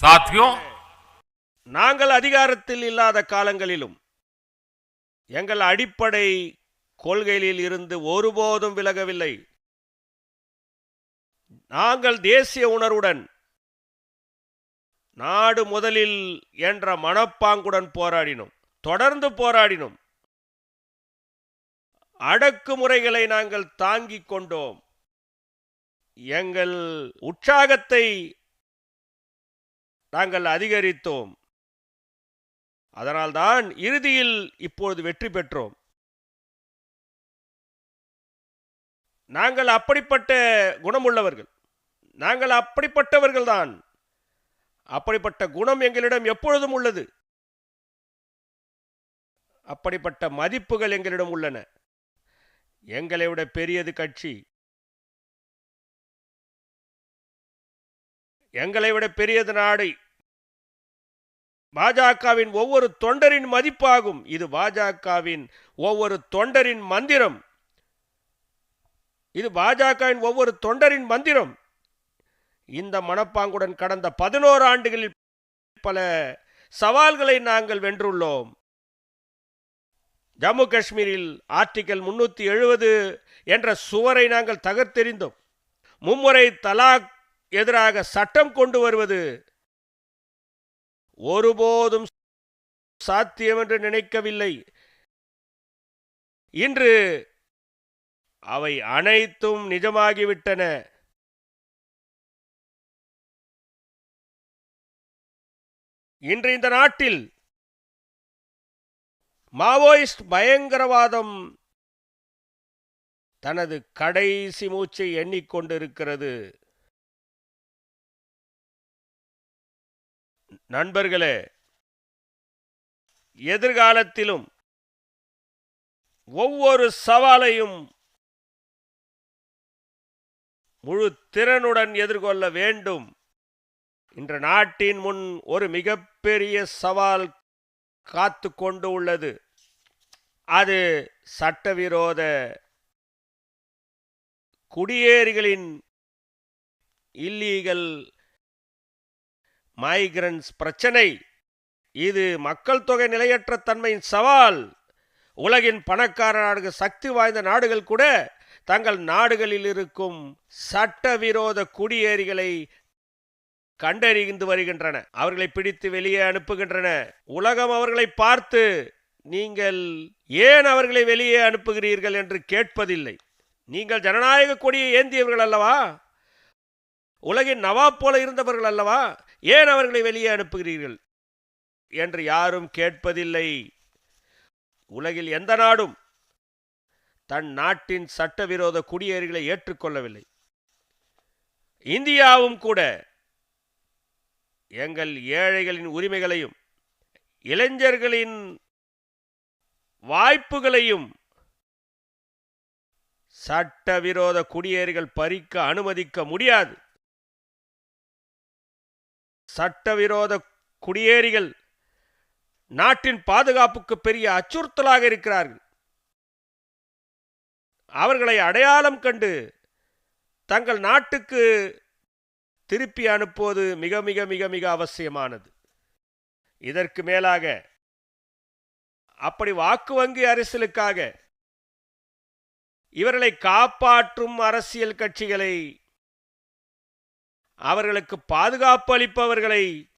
சாத்தியம் நாங்கள் அதிகாரத்தில் இல்லாத காலங்களிலும் எங்கள் அடிப்படை கொள்கைகளில் இருந்து ஒருபோதும் விலகவில்லை. நாங்கள் தேசிய உணர்வுடன் நாடு முதலில் என்ற மனப்பாங்குடன் போராடினோம் தொடர்ந்து போராடினோம். அடக்குமுறைகளை நாங்கள் தாங்கிக் கொண்டோம். எங்கள் உற்சாகத்தை நாங்கள் அதிகரித்தோம். அதனால்தான் இறுதியில் இப்பொழுது வெற்றி பெற்றோம். நாங்கள் அப்படிப்பட்ட குணமுள்ளவர்கள். நாங்கள் அப்படிப்பட்டவர்கள்தான் அப்படிப்பட்ட குணம் எங்களிடம் எப்பொழுதும் உள்ளது. அப்படிப்பட்ட மதிப்புகள் எங்களிடம் உள்ளன. எங்களை விட பெரியது கட்சி. எங்களை விட பெரியது நாடு. பாஜகவின் ஒவ்வொரு தொண்டரின் மதிப்பாகும். இது பாஜகவின் ஒவ்வொரு தொண்டரின் மந்திரம். இது பாஜகவின் ஒவ்வொரு தொண்டரின் மந்திரம். இந்த மனப்பாங்குடன் கடந்த பதினோரு ஆண்டுகளில் பல சவால்களை நாங்கள் வென்றுள்ளோம். ஜம்மு காஷ்மீரில் ஆர்டிகல் முன்னூத்தி எழுபது என்ற சுவரை நாங்கள் தகர்த்தெறிந்தோம். மும்முறை தலாக் எதிராக சட்டம் கொண்டு வருவது ஒருபோதும் சாத்தியம் என்று நினைக்கவில்லை. இன்று அவை அனைத்தும் நிஜமாகிவிட்டன. இன்று இந்த நாட்டில் மாவோயிஸ்ட் பயங்கரவாதம் தனது கடைசி மூச்சை எண்ணிக்கொண்டிருக்கிறது. நண்பர்களே எதிர்காலத்திலும் ஒவ்வொரு சவாலையும் முழு திறனுடன் எதிர்கொள்ள வேண்டும். இன்று நாட்டின் முன் ஒரு மிகப்பெரிய சவால் காத்து கொண்டு உள்ளது. அது சட்டவிரோத குடியேறிகளின் இல்லீகல் மைக்ரன்ஸ் பிரச்சனை. இது மக்கள் தொகை நிலையற்ற தன்மையின் சவால். உலகின் பணக்கார நாடுகள் சக்தி வாய்ந்த நாடுகள் கூட தங்கள் நாடுகளில் இருக்கும் சட்டவிரோத குடியேறிகளை கண்டறிந்து வருகின்றன. அவர்களை பிடித்து வெளியே அனுப்புகின்றன. உலகம் அவர்களை பார்த்து நீங்கள் ஏன் அவர்களை வெளியே அனுப்புகிறீர்கள் என்று கேட்பதில்லை. நீங்கள் ஜனநாயக கொடியை ஏந்தியவர்கள் அல்லவா? உலகின் நவாப் போல இருந்தவர்கள் அல்லவா? ஏன் அவர்களை வெளியே அனுப்புகிறீர்கள்? என்று யாரும் கேட்பதில்லை. உலகில் எந்த நாடும் தன் நாட்டின் சட்டவிரோத குடியேறிகளை ஏற்றுக்கொள்ளவில்லை. இந்தியாவும் கூட எங்கள் ஏழைகளின் உரிமைகளையும் இளைஞர்களின் வாய்ப்புகளையும் சட்டவிரோத குடியேறிகள் பறிக்க அனுமதிக்க முடியாது. சட்டவிரோத குடியேறிகள் நாட்டின் பாதுகாப்புக்கு பெரிய அச்சுறுத்தலாக இருக்கிறார்கள். அவர்களை அடையாளம் கண்டு தங்கள் நாட்டுக்கு திருப்பி அனுப்புவது மிக மிக மிக மிக அவசியமானது. இதற்கு மேலாக அப்படி வாக்கு வங்கி அரசியலுக்காக இவர்களை காப்பாற்றும் அரசியல் கட்சிகளை அவர்களுக்கு பாதுகாப்பு அளிப்பவர்களை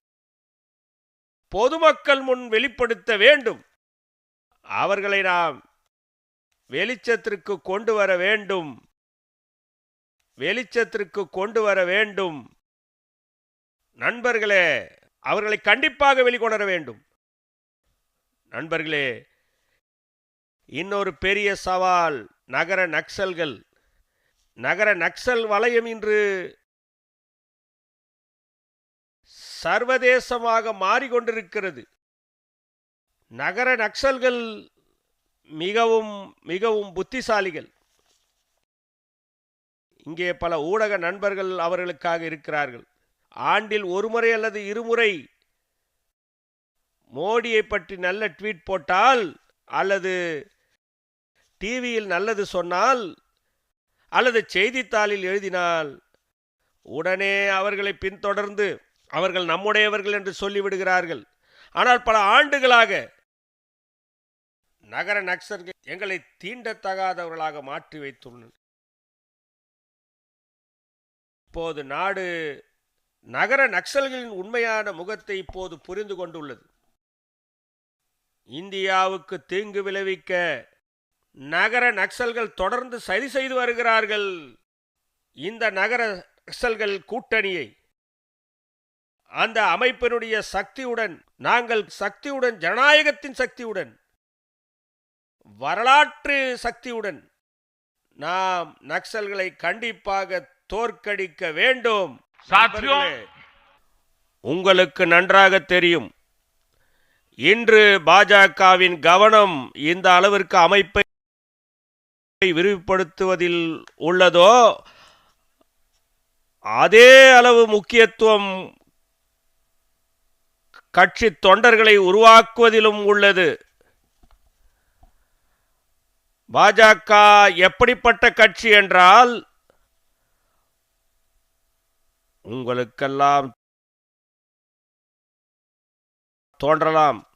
பொதுமக்கள் முன் வெளிப்படுத்த வேண்டும். அவர்களை நாம் வெளிச்சத்திற்கு கொண்டு வர வேண்டும். வெளிச்சத்திற்கு கொண்டு வர வேண்டும். நண்பர்களே அவர்களை கண்டிப்பாக வெளிக்கொணர வேண்டும். நண்பர்களே இன்னொரு பெரிய சவால் நகர நக்சல்கள். நகர நக்சல் வலயம் இன்று சர்வதேசமாக மாறிக்கொண்டிருக்கிறது. நகர நக்சல்கள் மிகவும் மிகவும் புத்திசாலிகள். இங்கே பல ஊடக நண்பர்கள் அவர்களுக்காக இருக்கிறார்கள். ஆண்டில் ஒரு முறை அல்லது இருமுறை மோடியை பற்றி நல்ல ட்வீட் போட்டால் அல்லது டிவியில் நல்லது சொன்னால் அல்லது செய்தித்தாளில் எழுதினால் உடனே அவர்களை பின்தொடர்ந்து அவர்கள் நம்முடையவர்கள் என்று சொல்லிவிடுகிறார்கள். ஆனால் பல ஆண்டுகளாக நகர நக்சர்கள் எங்களை தீண்டத்தகாதவர்களாக மாற்றி வைத்துள்ளனர். இப்போது நாடு நகர நக்சல்களின் உண்மையான முகத்தை இப்போது புரிந்து கொண்டுள்ளது. இந்தியாவுக்கு தீங்கு விளைவிக்க நகர நக்சல்கள் தொடர்ந்து சரி செய்து வருகிறார்கள். இந்த நகர நக்சல்கள் கூட்டணியை அந்த அமைப்பினுடைய சக்தியுடன் நாங்கள் சக்தியுடன் ஜனநாயகத்தின் சக்தியுடன் வரலாற்று சக்தியுடன் நாம் நக்சல்களை கண்டிப்பாக தோற்கடிக்க வேண்டும். உங்களுக்கு நன்றாக தெரியும். இன்று பாஜகவின் கவனம் இந்த அளவிற்கு அமைப்பை விரிவுபடுத்துவதில் உள்ளதோ அதே அளவு முக்கியத்துவம் கட்சி தொண்டர்களை உருவாக்குவதிலும் உள்ளது. பாஜக எப்படிப்பட்ட கட்சி என்றால் உங்களுக்கெல்லாம் தோன்றலாம்.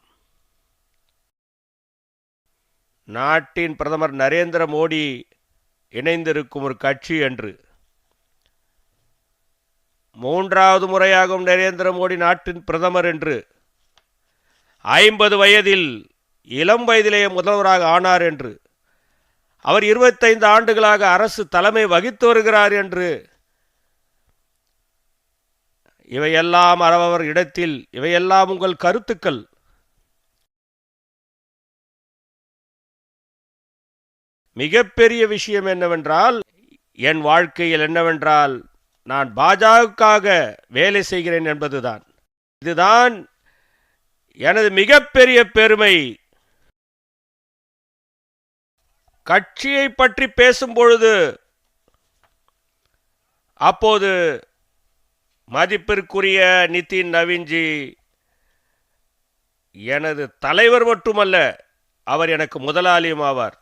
நாட்டின் பிரதமர் நரேந்திர மோடி இணைந்திருக்கும் ஒரு கட்சி என்று. மூன்றாவது முறையாகும் நரேந்திர மோடி நாட்டின் பிரதமர் என்று ஐம்பது வயதில் இளம் வயதிலேயே முதல்வராக ஆனார் என்று அவர் இருபத்தைந்து ஆண்டுகளாக அரசு தலைமை வகித்து வருகிறார் என்று இவையெல்லாம் அவரவர் இடத்தில் இவையெல்லாம் உங்கள் கருத்துக்கள். மிகப்பெரிய விஷயம் என்னவென்றால் என் வாழ்க்கையில் என்னவென்றால் நான் பாஜகவுக்காக வேலை செய்கிறேன் என்பதுதான். இதுதான் எனது மிகப்பெரிய பெருமை. கட்சியை பற்றி பேசும் பொழுது அப்போது மதிப்பிற்குரிய நிதின் நவீன்ஜி எனது தலைவர் மட்டுமல்ல அவர் எனக்கு முதலாளியும் ஆவார்.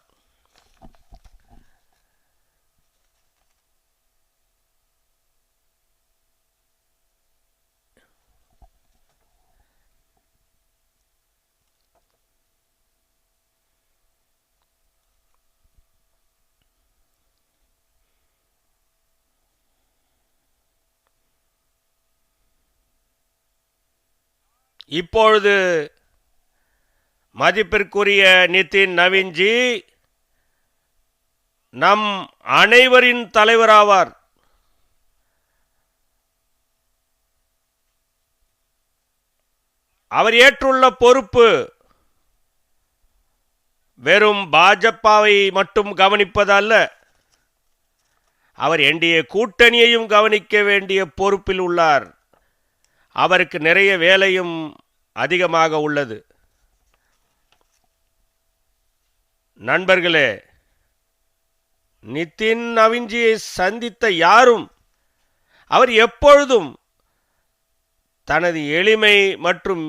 இப்பொழுது மதிப்பிற்குரிய நிதின் நவீன்ஜி நம் அனைவரின் தலைவராவார். அவர் ஏற்றுள்ள பொறுப்பு வெறும் பாஜகவை மட்டும் கவனிப்பதல்ல அவர் என்டிஏ கூட்டணியையும் கவனிக்க வேண்டிய பொறுப்பில் உள்ளார். அவருக்கு நிறைய வேலையும் அதிகமாக உள்ளது. நண்பர்களே நிதின் நவீன்ஜியை சந்தித்த யாரும் அவர் எப்பொழுதும் தனது எளிமை மற்றும்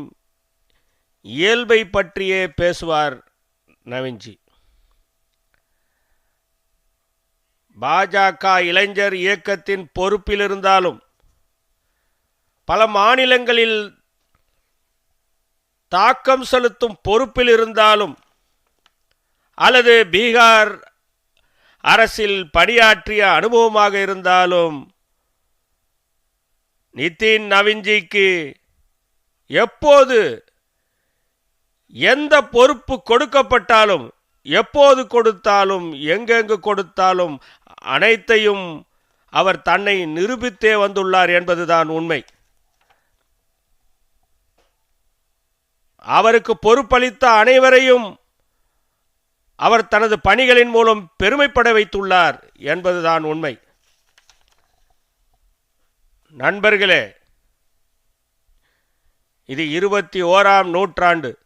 இயல்பை பற்றியே பேசுவார் நவீன்ஜி. பாஜக இளைஞர் இயக்கத்தின் பொறுப்பில் இருந்தாலும் பல மாநிலங்களில் தாக்கம் செலுத்தும் பொறுப்பில் இருந்தாலும் அல்லது பீகார் அரசில் பணியாற்றிய அனுபவமாக இருந்தாலும் நிதின் நவீன்ஜிக்கு எப்போது எந்த பொறுப்பு கொடுக்கப்பட்டாலும் எப்போது கொடுத்தாலும் எங்கெங்கு கொடுத்தாலும் அனைத்தையும் அவர் தன்னை நிரூபித்தே வந்துள்ளார் என்பதுதான் உண்மை. அவருக்கு பொறுப்பளித்த அனைவரையும் அவர் தனது பணிகளின் மூலம் பெருமைப்பட வைத்துள்ளார் என்பதுதான் உண்மை. நண்பர்களே இது இருபத்தி ஓராம் நூற்றாண்டு.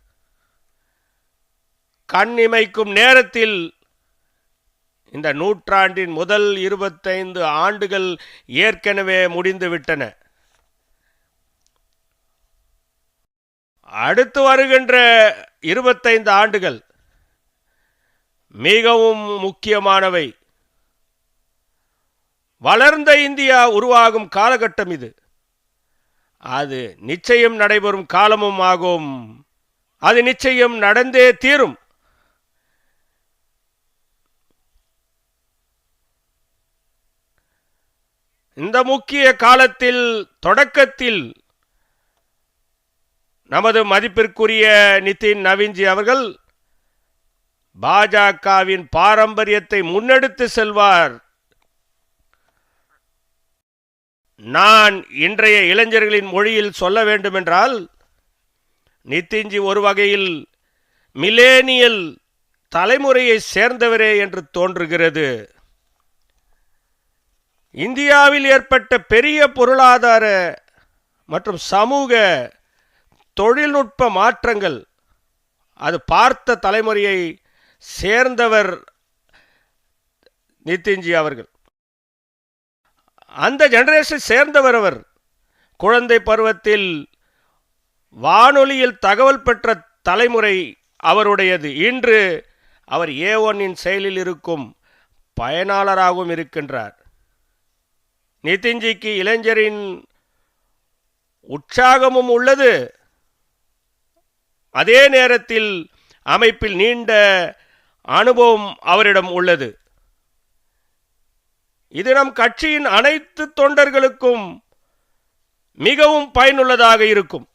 கண் இமைக்கும் நேரத்தில் இந்த நூற்றாண்டின் முதல் இருபத்தைந்து ஆண்டுகள் ஏற்கனவே முடிந்துவிட்டன. அடுத்து வருகின்ற இருபத்தைந்து ஆண்டுகள் மிகவும் முக்கியமானவை. வளர்ந்த இந்தியா உருவாகும் காலகட்டம் இது. அது நிச்சயம் நடைபெறும் காலமும் ஆகும். அது நிச்சயம் நடந்தே தீரும். இந்த முக்கிய காலத்தில் தொடக்கத்தில் நமது மதிப்பிற்குரிய நிதின் நவீன்ஜி அவர்கள் பாஜகவின் பாரம்பரியத்தை முன்னெடுத்து செல்வார். நான் இன்றைய இளைஞர்களின் மொழியில் சொல்ல வேண்டுமென்றால் நிதின்ஜி ஒரு வகையில் மிலேனியல் தலைமுறையை சேர்ந்தவரே என்று தோன்றுகிறது. இந்தியாவில் ஏற்பட்ட பெரிய பொருளாதார மற்றும் சமூக தொழில்நுட்ப மாற்றங்கள். அது பார்த்த தலைமுறையை சேர்ந்தவர் நிதின்ஜி அவர்கள். அந்த ஜெனரேஷன் சேர்ந்தவர் அவர். குழந்தை பருவத்தில் வானொலியில் தகவல் பெற்ற தலைமுறை அவருடையது. இன்று அவர் ஏ ஒன்னின் செயலில் இருக்கும் பயனாளராகவும் இருக்கின்றார். நிதின்ஜிக்கு இளைஞரின் உற்சாகமும் உள்ளது. அதே நேரத்தில் அமைப்பில் நீண்ட அனுபவம் அவரிடம் உள்ளது. இது நம் கட்சியின் அனைத்து தொண்டர்களுக்கும் மிகவும் பயனுள்ளதாக இருக்கும்.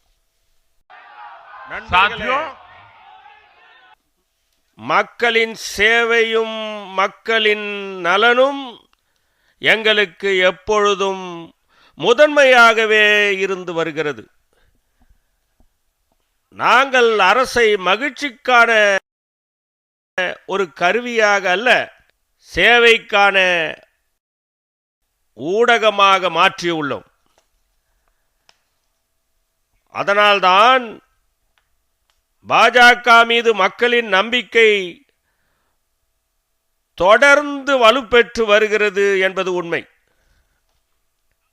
மக்களின் சேவையும் மக்களின் நலனும் எங்களுக்கு எப்பொழுதும் முதன்மையாகவே இருந்து வருகிறது. நாங்கள் அரசை மகிழ்ச்சிக்கான ஒரு கருவியாக அல்ல சேவைக்கான ஊடகமாக மாற்றியுள்ளோம் அதனால்தான் பாஜக மீது மக்களின் நம்பிக்கை தொடர்ந்து வலுப்பெற்று வருகிறது என்பது உண்மை.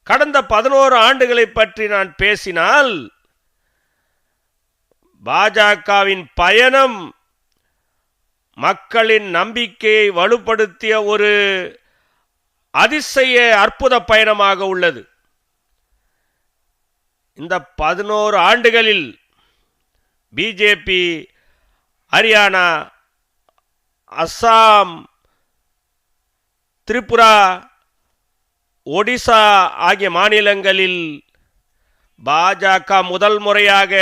கடந்த பதினோரு ஆண்டுகளை பற்றி நான் பேசினால் பாஜகவின் பயணம் மக்களின் நம்பிக்கையை வலுப்படுத்திய ஒரு அதிசய அற்புத பயணமாக உள்ளது. இந்த பதினோரு ஆண்டுகளில் பிஜேபி ஹரியானா அஸ்ஸாம் திரிபுரா ஒடிசா ஆகிய மாநிலங்களில் பாஜக முதல் முறையாக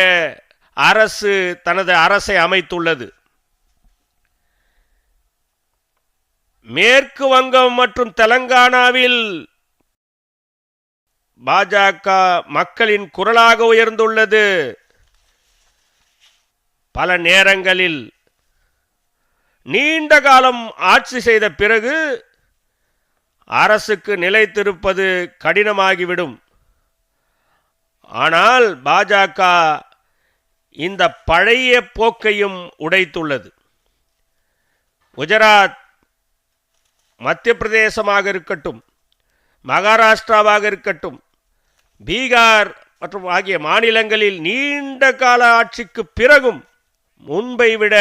அரசு தனது அரசை அமைத்துள்ளது. மேற்கு வங்கம் மற்றும் தெலங்கானாவில் பாஜக மக்களின் குரலாக உயர்ந்துள்ளது. பல நேரங்களில் நீண்ட காலம் ஆட்சி செய்த பிறகு அரசுக்கு நிலைத்திருப்பது கடினமாகிவிடும். ஆனால் பாஜக இந்த பழைய போக்கையும் உடைத்துள்ளது. குஜராத் மத்திய பிரதேசமாக இருக்கட்டும் மகாராஷ்டிராவாக இருக்கட்டும் பீகார் மற்றும் ஆகிய மாநிலங்களில் நீண்ட கால ஆட்சிக்கு பிறகும் முன்பை விட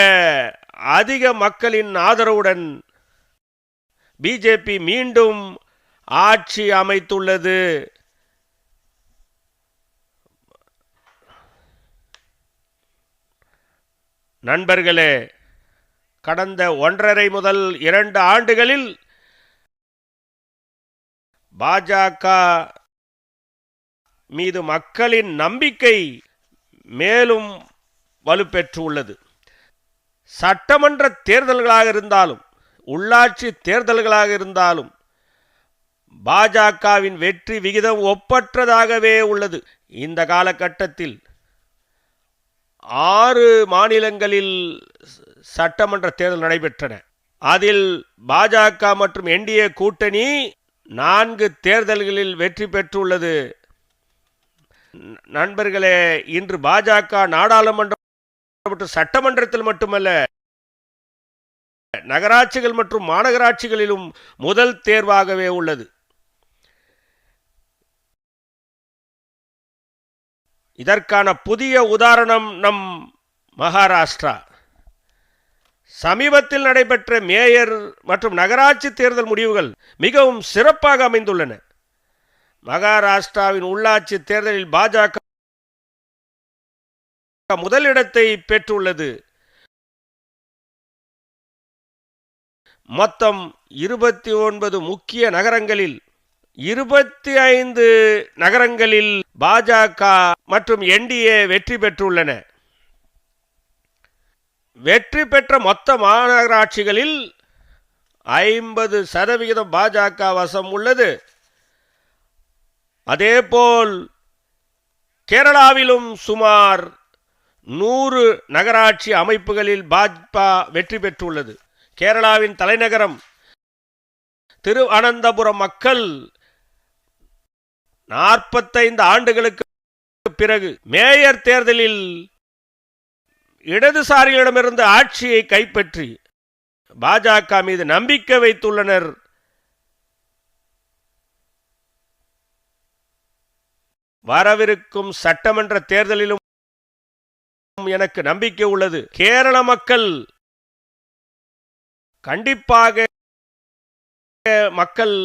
அதிக மக்களின் ஆதரவுடன் பிஜேபி மீண்டும் ஆட்சி அமைத்துள்ளது நண்பர்களே கடந்த ஒன்றரை முதல் இரண்டு ஆண்டுகளில் பாஜக மீது மக்களின் நம்பிக்கை மேலும் வலுப்பெற்று உள்ளது. சட்டமன்ற தேர்தல்களாக இருந்தாலும் உள்ளாட்சி தேர்தல்களாக இருந்தாலும் பாஜகவின் வெற்றி விகிதம் ஒப்பற்றதாகவே உள்ளது. இந்த காலகட்டத்தில் ஆறு மாநிலங்களில் சட்டமன்ற தேர்தல் நடைபெற்றன. அதில் பாஜக மற்றும் என்டிஏ கூட்டணி நான்கு தேர்தல்களில் வெற்றி பெற்றுள்ளது. நண்பர்களே இன்று பாஜக நாடாளுமன்றம் மற்றும் சட்டமன்றத்தில் மட்டுமல்ல நகராட்சிகள் மற்றும் மாநகராட்சிகளிலும் முதல் தேர்வாகவே உள்ளது. இதற்கான புதிய உதாரணம் நம் மகாராஷ்டிரா. சமீபத்தில் நடைபெற்ற மேயர் மற்றும் நகராட்சி தேர்தல் முடிவுகள் மிகவும் சிறப்பாக அமைந்துள்ளன. மகாராஷ்டிராவின் உள்ளாட்சி தேர்தலில் பாஜக முதலிடத்தை பெற்றுள்ளது. மொத்தம் இருபத்தி ஒன்பது முக்கிய நகரங்களில் இருபத்தி ஐந்து நகரங்களில் பாஜக மற்றும் என்டிஏ வெற்றி பெற்றுள்ளன. வெற்றி பெற்ற மொத்த மாநகராட்சிகளில் ஐம்பது சதவிகிதம் பாஜக வசம் உள்ளது. அதேபோல் கேரளாவிலும் சுமார் நூறு நகராட்சி அமைப்புகளில் பாஜ்பா வெற்றி பெற்றுள்ளது. கேரளாவின் தலைநகரம் திருவனந்தபுரம் மக்கள் நாற்பத்தைந்து ஆண்டுகளுக்கு பிறகு மேயர் தேர்தலில் இடதுசாரிகளிடமிருந்து ஆட்சியை கைப்பற்றி பாஜக மீது நம்பிக்கை வைத்துள்ளனர். வரவிருக்கும் சட்டமன்ற தேர்தலிலும் எனக்கு நம்பிக்கை உள்ளது. கேரள மக்கள் கண்டிப்பாக மக்கள்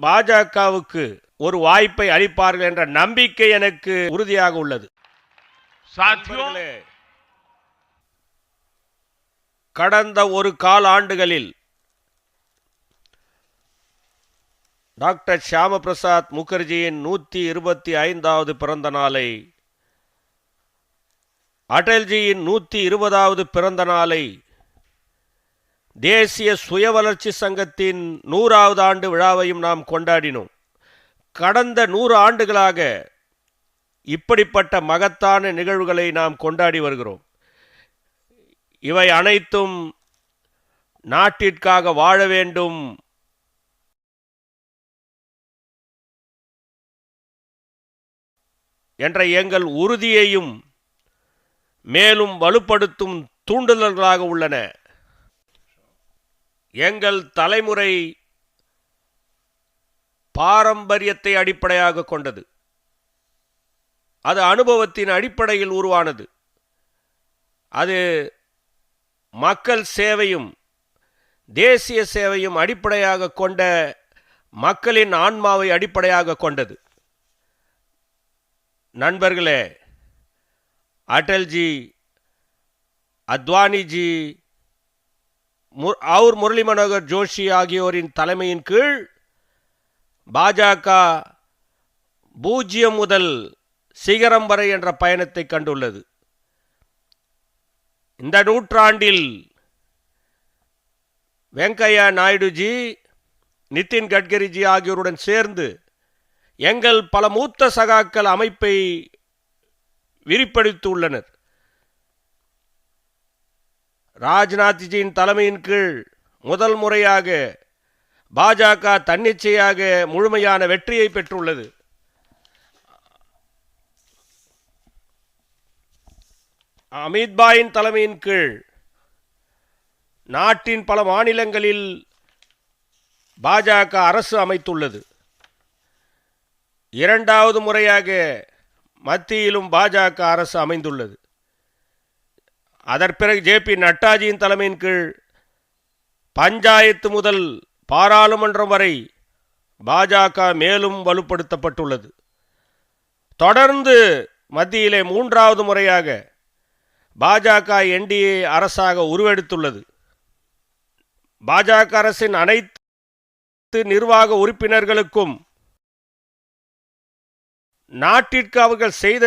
பாஜகவுக்கு ஒரு வாய்ப்பை அளிப்பார்கள் என்ற நம்பிக்கை எனக்கு உறுதியாக உள்ளது. கடந்த ஒரு கால் ஆண்டுகளில் டாக்டர் ஷியாம பிரசாத் முகர்ஜியின் நூற்றி இருபத்தி ஐந்தாவது பிறந்த நாளை அடல்ஜியின் நூற்றி இருபதாவது பிறந்த நாளை தேசிய சுய வளர்ச்சி சங்கத்தின் நூறாவது ஆண்டு விழாவையும் நாம் கொண்டாடினோம். கடந்த நூறு ஆண்டுகளாக இப்படிப்பட்ட மகத்தான நிகழ்வுகளை நாம் கொண்டாடி வருகிறோம். இவை அனைத்தும் நாட்டிற்காக வாழ வேண்டும். என்ற எங்கள் உறுதியையும் மேலும் வலுப்படுத்தும் தூண்டுதல்களாக உள்ளன. எங்கள் தலைமுறை பாரம்பரியத்தை அடிப்படையாக கொண்டது. அது அனுபவத்தின் அடிப்படையில் உருவானது. அது மக்கள் சேவையும் தேசிய சேவையும் அடிப்படையாக கொண்ட மக்களின் ஆன்மாவை அடிப்படையாக கொண்டது. நண்பர்களே அடல்ஜி அத்வானிஜி ஆவூர் முரளி மனோகர் ஜோஷி ஆகியோரின் தலைமையின் கீழ் பாஜக பூஜ்ஜியம் முதல் சிகரம் வரை என்ற பயணத்தை கண்டுள்ளது. இந்த நூற்றாண்டில் வெங்கையா நாயுடுஜி நிதின் கட்கரிஜி ஆகியோருடன் சேர்ந்து எங்கள் பல மூத்த சகாக்கள் அமைப்பை விரிப்படுத்தியுள்ளனர் ராஜ்நாத்ஜியின் தலைமையின் கீழ் முதல் முறையாக பாஜக தன்னிச்சையாக முழுமையான வெற்றியை பெற்றுள்ளது. அமித்பாயின் தலைமையின் கீழ் நாட்டின் பல மாநிலங்களில் பாஜக அரசு அமைத்துள்ளது. இரண்டாவது முறையாக மத்தியிலும் பாஜக அரசு அமைந்துள்ளது. அதற்பிறகு ஜே பி நட்டாஜியின் தலைமையின் கீழ் பஞ்சாயத்து முதல் பாராளுமன்றம் வரை பாஜக மேலும் வலுப்படுத்தப்பட்டுள்ளது. தொடர்ந்து மத்தியிலே மூன்றாவது முறையாக பாஜக என்டிஏ அரசாக உருவெடுத்துள்ளது. பாஜக அரசின் அனைத்து நிர்வாக உறுப்பினர்களுக்கும் நாட்டிற்கு அவர்கள் செய்த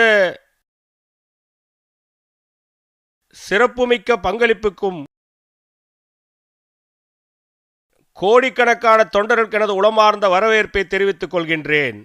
சிறப்புமிக்க பங்களிப்புக்கும் கோடிக்கணக்கான தொண்டர்களுக்கு எனது உளமார்ந்த வரவேற்பை தெரிவித்துக் கொள்கின்றேன்.